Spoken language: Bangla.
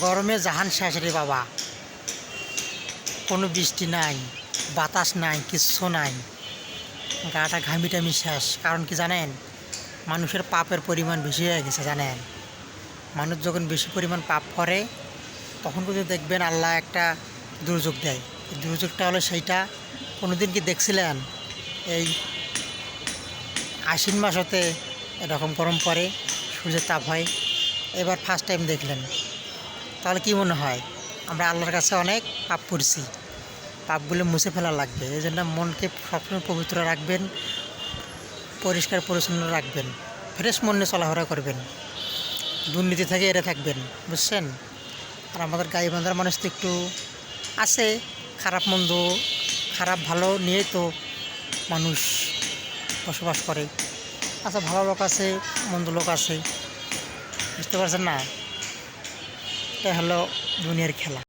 গরমে জাহান শেষ রে বাবা। কোনো বৃষ্টি নাই, বাতাস নাই, কিচ্ছু নাই। গাটা ঘামি টামি শেষ। কারণ কি জানেন? মানুষের পাপের পরিমাণ বেশি হয়ে গেছে, জানেন? মানুষ যখন বেশি পরিমাণ পাপ করে, তখন কিন্তু দেখবেন আল্লাহ একটা দুর্যোগ দেয়। এই দুর্যোগটা হলো সেইটা কোনো দিন কি দেখছিলেন? এই আশ্বিন মাস হতে এরকম গরম পড়ে, সূর্যের তাপ হয়। এবার ফার্স্ট টাইম দেখলেন। তাহলে কি মনে হয়? আমরা আল্লাহর কাছে অনেক পাপ করছি। পাপগুলো মুছে ফেলা লাগবে। এই জন্য মনকে সবসময় পবিত্র রাখবেন, পরিষ্কার পরিচ্ছন্ন রাখবেন, ফ্রেশ মনে চলাফেরা করবেন, দুর্নীতি থেকে এড়ে থাকবেন, বুঝছেন? আর আমাদের গাই বান্ধার মানুষ তো একটু আছে, খারাপ মন্দ, খারাপ ভালো নিয়েই তো মানুষ বসবাস করে। আচ্ছা ভালো লোক আছে, মন্দ লোক আছে, বুঝতে পারছেন না? এটা হলো দুনিয়ার খেলা।